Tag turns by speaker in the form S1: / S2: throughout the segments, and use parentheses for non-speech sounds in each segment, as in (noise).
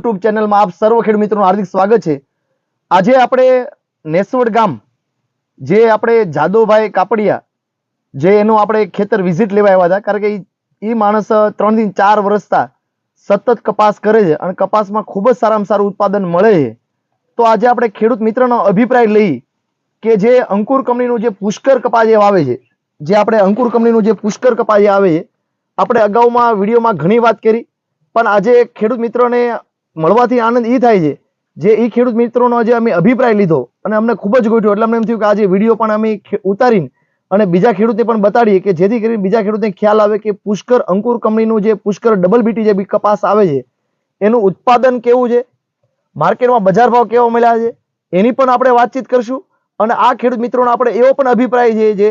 S1: YouTube ચેનલમાં આપ સર્વ ખેડ મિત્રોનું હાર્દિક સ્વાગત છે. આજે આપણે નેસવડ ગામ, જે આપણે જાદવભાઈ કાપડિયા, જે એનું આપણે ખેતર વિઝિટ લેવા આવ્યા હતા, કારણ કે એ માણસ ત્રણથી ચાર વર્ષતા સતત કપાસ કરે છે અને કપાસમાં ખૂબ જ સારામાં સારું ઉત્પાદન મળે છે. તો આજે આપણે ખેડૂત મિત્રનો અભિપ્રાય લઈ કે જે અંકુર કંપનીનું જે પુષ્કર કપાસ જે આવે છે, જે આપણે અંકુર કંપનીનું જે પુષ્કર કપાસ જે આવે છે, આપણે અગાઉમાં વિડીયોમાં ઘણી વાત કરી, પણ આજે ખેડૂત મિત્રોને મળવાથી આનંદ એ થાય છે. જે એ ખેડૂત મિત્રોનો જે અમે અભિપ્રાય લીધો અને અમને ખૂબ જ ગોઠ્યો એટલે અમને એમ થયું કે આજે વીડિયો પણ અમે ઉતારીને અને બીજા ખેડૂતે પણ બતાડીએ કે જેથી કરીને બીજા ખેડૂતને ખ્યાલ આવે કે પુષ્કર અંકુર કંપનીનું જે પુષ્કર ડબલ બીટી જે કપાસ આવે છે, એનું ઉત્પાદન કેવું છે? માર્કેટમાં બજાર ભાવ કેવા મળ્યા છે? એની પણ આપણે વાતચીત કરશું. અને આ ખેડૂત મિત્રોનો આપણે એવો પણ અભિપ્રાય છે જે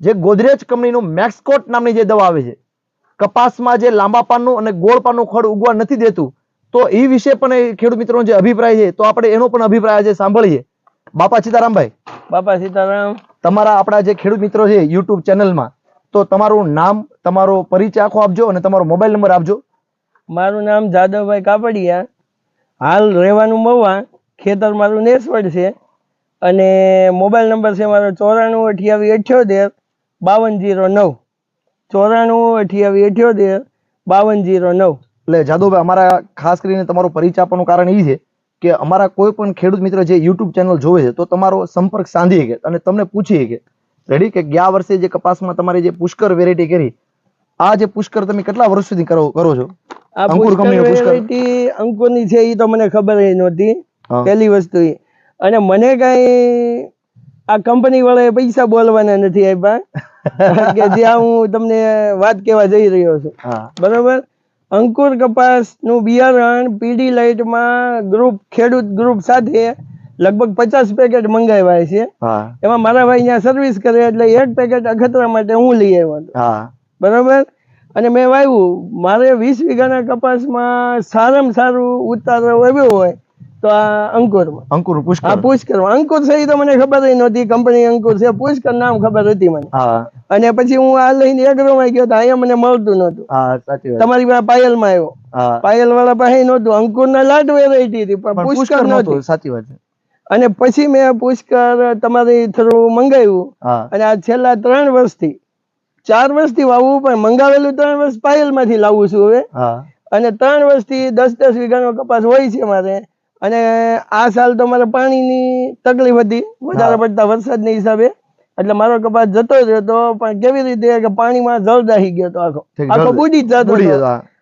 S1: જે ગોદરેજ કંપનીનું મેક્સકોટ નામની જે દવા આવે છે. કપાસમાં જે લાંબા પાનનું અને ગોળ પાનનું ખડ ઉગવા નથી દેતું તો એ વિશે પણ એ ખેડૂત મિત્રોનો જે અભિપ્રાય છે તો આપણે એનો પણ અભિપ્રાય આજે સાંભળીએ. બાપા સીતારામભાઈ
S2: બાપા સીતારામ.
S1: તમારા આપણા જે ખેડૂત મિત્રો છે યુટ્યુબ ચેનલમાં તો તમારું નામ તમારો પરિચય આખો આપજો અને તમારો મોબાઈલ નંબર આપજો.
S2: મારું નામ જાદવભાઈ કાપડિયા. હાલ રહેવાનું મવા ખેતર મારું નેસવડ છે. અને મોબાઈલ નંબર છે મારો ચોરાણું અઠ્યાવીસ અઠ્યોતેર બાવન જીરો નવ. ચોરાણું અઠ્યાવીસ અઠ્યોતેર બાવન જીરો નવ.
S1: એટલે જાદવભાઈ અમારા ખાસ કરીને તમારો પરિચય આપવાનું કારણ એ છે કે અમારા કોઈ પણ ખેડૂત મિત્ર જે યુટ્યુબ ચેનલ જોવે છે તો તમારો સંપર્ક સાંધી શકે અને તમને પૂછી શકે. રેડી કે ગયા વર્ષે જે કપાસમાં તમારી જે પુષ્કર વેરાયટી કરી આ જે પુષ્કર તમે કેટલા વર્ષ સુધી કરો કરો છો?
S2: આ
S1: અંકુર
S2: પુષ્કર
S1: પુષ્કર.
S2: અંકુરની છે એ તો મને ખબર ય નહોતી પહેલી વસ્તુ એ અને મને કઈ આ કંપની વાળાએ પૈસા બોલવાના નથી આપ્યા કે જ્યાં હું તમને વાત કહેવા જઈ રહ્યો છું. બરોબર? અંકુર કપાસનું બિયારણ પીડી લાઇટમાં ગ્રુપ ખેડૂત ગ્રુપ સાથે લગભગ પચાસ પેકેટ મંગાવ્યા છે. એમાં મારા ભાઈ ત્યાં સર્વિસ કરે એટલે એક પેકેટ અખતરા માટે હું લઈ આવ્યો હતો. બરોબર? અને મેં વાવ્યું. મારે વીસ વીઘાના કપાસમાં સારામાં સારું ઉતારો આવ્યો હોય તો આ અંકુરમાં.
S1: અંકુર
S2: આ
S1: પુષ્કર
S2: પુષ્કર અંકુર છે એ તો મને ખબર નહોતી. કંપની અંકુર છે. પુષ્કર નામ ખબર હતી મને.
S1: હા.
S2: અને પછી હું આ લઈને એગ્રોમાં ગયો તો અહીંયા મને મળતું નહોતું.
S1: હા સાચી વાત.
S2: તમારી પાસે પાયલમાં આવ્યો. પાયલ વાળા પાસે નહોતું. અંકુરના લાડ વેરાયટી હતી પણ પુષ્કર
S1: પુષ્કર
S2: નહોતું.
S1: સાચી વાત છે.
S2: અને પછી મેં પુષ્કર તમારી થ્રુ મંગાવ્યું. અને આ છેલ્લા ત્રણ વર્ષથી ચાર વર્ષથી વાવવું પણ મંગાવેલું ત્રણ વર્ષ પાયલમાંથી લાવું છું હવે. અને ત્રણ વર્ષથી દસ દસ વીઘાનો કપાસ હોય છે મારે. અને આ સાલ તો મારે પાણીની તકલીફ હતી. વધારે પડતા વરસાદના હિસાબે. એટલે મારો કપાસ જતો જ હતો પણ કેવી રીતે કે પાણીમાં જળદાહી ગયો હતો આખો. આખો બુડી જતો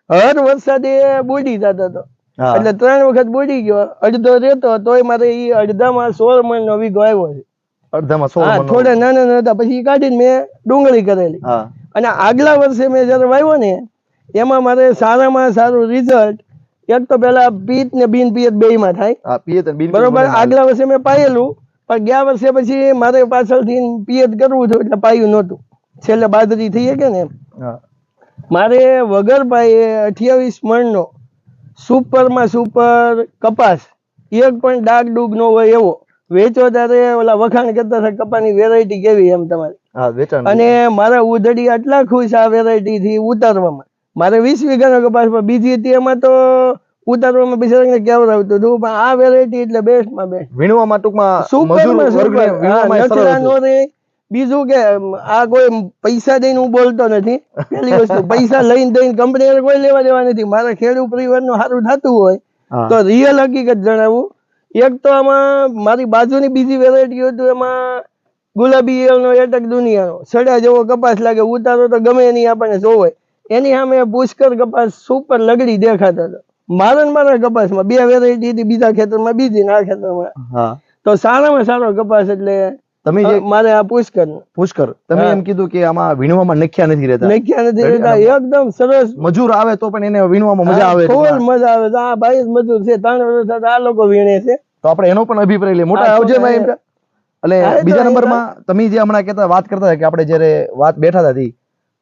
S2: હર વરસાદે બુડી જતો હતો. એટલે ત્રણ વખત બુડી ગયો. અડધો રહેતો તોય મારે એ અડધામાં સોળ મણનો વીઘો આવ્યો છે.
S1: અડધામાં સોળ
S2: હા થોડા નાના નાના હતા પછી કાઢીને મેં ડુંગળી કરેલી. અને આગલા વર્ષે મેં જયારે વાવ્યો ને એમાં મારે સારામાં સારું રિઝલ્ટ એક તો પેલા પિયત ને બિન પિયત બે માં થાય
S1: પિયત
S2: બરોબર? આગલા વર્ષે મેં પાયેલું પણ ગયા વર્ષે પછી મારે પાછળથી પિયત કરવું હતું એટલે પાયું નહોતું. છેલ્લે બાદરી થઈ કે ને મારે વગર પાયે અઠ્યાવીસ મણનો સુપરમાં સુપર કપાસ એક પણ ડાગ ડૂગ નો હોય એવો વેચો ત્યારે ઓલા વખાણ કરતા હતા કપાની વેરાયટી કેવી એમ તમારે. અને મારા ઉધડી આટલા ખુશ આ વેરાયટી થી ઉતારવામાં. મારે વીસ વીઘાનો કપાસ પણ બીજી હતી એમાં તો ઉતારવામાં બિચારાને આવતું હતું? પણ આ વેરાયટી એટલે બેસ્ટમાં બેસ્ટ
S1: વીણવામાં ટૂંકમાં
S2: સુપર બીજું કે આ કોઈ પૈસા દઈને હું બોલતો નથી. પેલી વસ્તુ (laughs) પૈસા લઈને દઈને કંપની કોઈ લેવા દેવા નથી. મારા ખેડૂત પરિવારનું સારું થતું હોય તો રિયલ હકીકત જણાવું. એક તો આમાં મારી બાજુની બીજી વેરાયટી હતું એમાં ગુલાબી ઈયળનો એટક દુનિયાનો. સડા જેવો કપાસ લાગે ઉતારો તો ગમે નહીં આપણને જોવે. એની સામે પુષ્કર કપાસ સુપર લગડી દેખાતા હતા. મારા મારા કપાસમાં બે વેરાયટી હતી બીજા ખેતરમાં બીજી આ ખેતરમાં. તો સારામાં સારો કપાસ એટલે
S1: તમે જે
S2: મારે આ પુષ્કર.
S1: પુષ્કર તમે એમ કીધું કે આમાં વીણવામાં નખ્યા નથી રહેતા.
S2: નખ્યા નથી રહેતા. એકદમ સરસ.
S1: મજૂર આવે તો પણ એને વીણવામાં મજા આવે
S2: ખૂબ મજા આવે છે. આ ભાઈ જ મજૂર છે. ત્રણ વર્ષ આ લોકો વીણે છે.
S1: તો આપણે એનો પણ અભિપ્રાય લઈએ. મોટા આવજે ભાઈ એટલે બીજા નંબરમાં તમે જે હમણાં કહેતા વાત કરતા કે આપણે જ્યારે વાત બેઠા હતા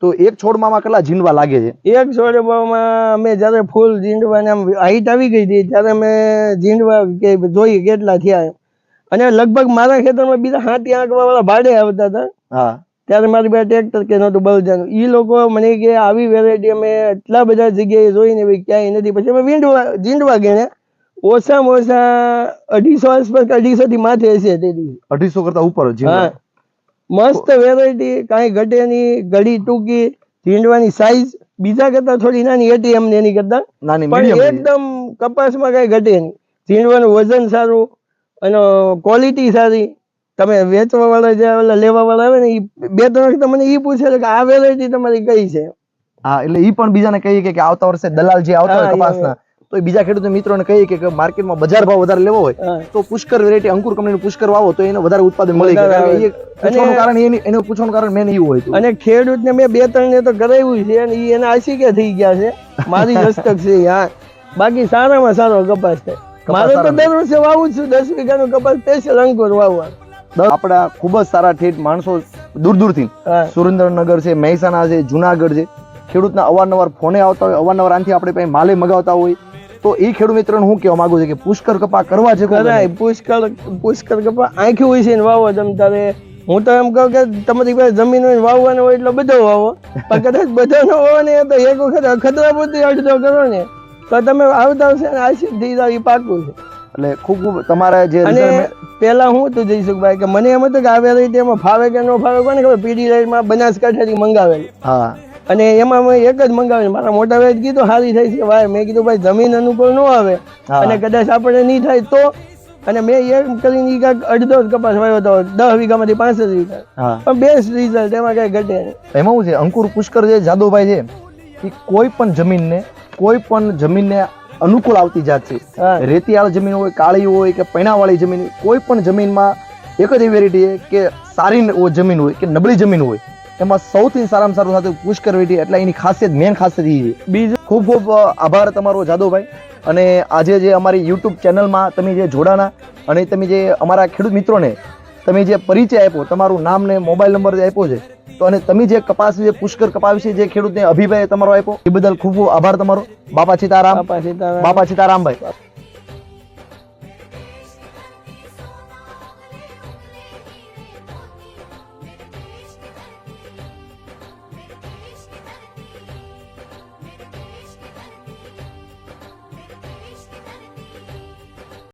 S1: તી, એક છોડમાં કેટલા જીંડવા લાગે છે?
S2: એક છોડમાં અમે જયારે ફૂલ જીંડવાને આમ હાઈટ આવી ગઈ હતી ત્યારે અમે જીંડવા કે જોઈએ કેટલા થયા અને લગભગ મારા ખેતરમાં બીજા હાથી આંકવા વાળા ભાડે આવતા હતા.
S1: હા.
S2: ત્યારે મારી પાસે ટ્રેક્ટર કે નહોતું બળજાનું એ લોકો મને કે આવી વેરાયટી અમે એટલા બધા જગ્યાએ જોઈને ને ક્યાંય નથી. પછી અમે વીંડવા જીંડવા ગણે ઓછામાં ઓછા અઢીસો આસપાસ અઢીસો થી માથે હશે તેથી
S1: અઢીસો કરતા ઉપર
S2: હા
S1: ઝીંડવા.
S2: મસ્ત વેરાયટી કાંઈ ઘટે નહીં ઘડી ટૂંકી ઝીંડવાની સાઈઝ બીજા કરતા થોડી નાની હતી એમને એની કરતા. પણ એકદમ કપાસમાં કાંઈ ઘટે નહીં. ઝીંડવાનું વજન સારું અને ક્વોલિટી સારી. તમે વેચવા વાળા જે ઓલા લેવા વાળા આવે ને એ બે ત્રણ વખત મને ઈ પૂછે કે આ વેરાયટી તમારી કઈ છે?
S1: હા એટલે એ પણ બીજાને કહીએ કે આવતા વર્ષે દલાલ જે આવતા કપાસના તો એ બીજા ખેડૂત મિત્રોને કહીએ કે માર્કેટમાં બજાર ભાવ વધારે લેવો હોય તો પુષ્કર વેરાયટી અંકુર કંપનીનું પુષ્કર વાવો તો એને વધારે ઉત્પાદન મળી
S2: આવે.
S1: પૂછવાનું કારણ એની એનું પૂછવાનું કારણ મેન એવું હોય
S2: અને ખેડૂતને મેં બે ત્રણ ને તો કરાવ્યું છે અને ઈ એના આશિકે થઈ ગયા છે. મારી (laughs) દસ્તક છે હા. બાકી સારામાં સારો કપાસ છે. મારે તો દર વર્ષે વાવું છું દસ વીઘાનો કપાસ સ્પેશિયલ અંકુર વાવવા
S1: દર આપણા ખૂબ જ સારા ઠેઠ માણસો દૂર દૂરથી.
S2: થી
S1: સુરેન્દ્રનગર છે મહેસાણા છે જુનાગઢ છે. ખેડૂતના અવારનવાર ફોને આવતા હોય અવારનવાર આનથી આપણે પાસે માલે મગાવતા હોય. તો એ ખેડૂત મિત્રોને હું કહેવા માંગુ છું કે પુષ્કર કપા કરવા છે
S2: પુષ્કર પુષ્કળ કપા આંખી હોય છે ને વાવો તમે તારે. હું તો એમ કહું કે તમારી પાસે જમીન હોય વાવવાનો હોય એટલે બધો વાવો. પણ કદાચ બધો ન વાવો ને તો એક વખત અખતરા પૂરતી અડધો કરો ને તો તમે આવતા હશે ને આ સિદ્ધિ એ પાકું છે.
S1: એટલે ખૂબ ખૂબ તમારા જે
S2: અને
S1: result હું
S2: તો જઈ શકું ભાઈ કે મને એમ હતું કે આવે રીતે એમાં ફાવે કે ન ફાવે કોને ખબર? પીડી લાઈનમાં બનાસકાંઠાથી મંગાવેલી.
S1: હા.
S2: અને એમાં મેં એક જ મંગાવ્યું મારા મોટા ભાઈ કીધું સારી થાય છે ભાઈ મેં કીધું ભાઈ જમીન અનુકૂળ ન આવે. અને કદાચ આપણે નહીં થાય તો? અને મેં એમ કરીને કાંઈક અડધો જ કપાસ વાવ્યો હતો દસ વીઘામાંથી પાંચ જ વીઘા. પણ બેસ્ટ રિઝલ્ટ એમાં કઈ ઘટે નહીં.
S1: એમાં શું છે? અંકુર પુષ્કર જે જાદવભાઈ છે એ કોઈ પણ જમીનને કોઈ પણ જમીનને અનુકૂળ આવતી જાત છે. રેતીવાળી જમીન હોય કાળી હોય કે પૈણાવાળી જમીન કોઈ પણ જમીનમાં એક જ એવી વેરાયટી છે કે સારી જમીન હોય કે નબળી જમીન હોય. એમાં સૌથી સારામાં સારું થતું પુષ્કર વેરાયટી એટલે એની ખાસિયત મેન ખાસિયત એ છે.
S2: બીજું?
S1: ખૂબ ખૂબ આભાર તમારો જાદવભાઈ અને આજે જે અમારી યુટ્યુબ ચેનલમાં તમે જે જોડાના અને તમે જે અમારા ખેડૂત મિત્રોને તમે જે પરિચય આપ્યો તમારું નામ ને મોબાઈલ નંબર જે આપ્યો છે તો અને તમે જે કપાસ જે પુષ્કર કપાસ વિશે જે ખેડૂતને અભિપ્રાય તમારો આપ્યો એ બદલ ખૂબ ખૂબ આભાર તમારો. બાપા સીતારામ.
S2: બાપા સીતારામ.
S1: બાપા સીતારામભાઈ.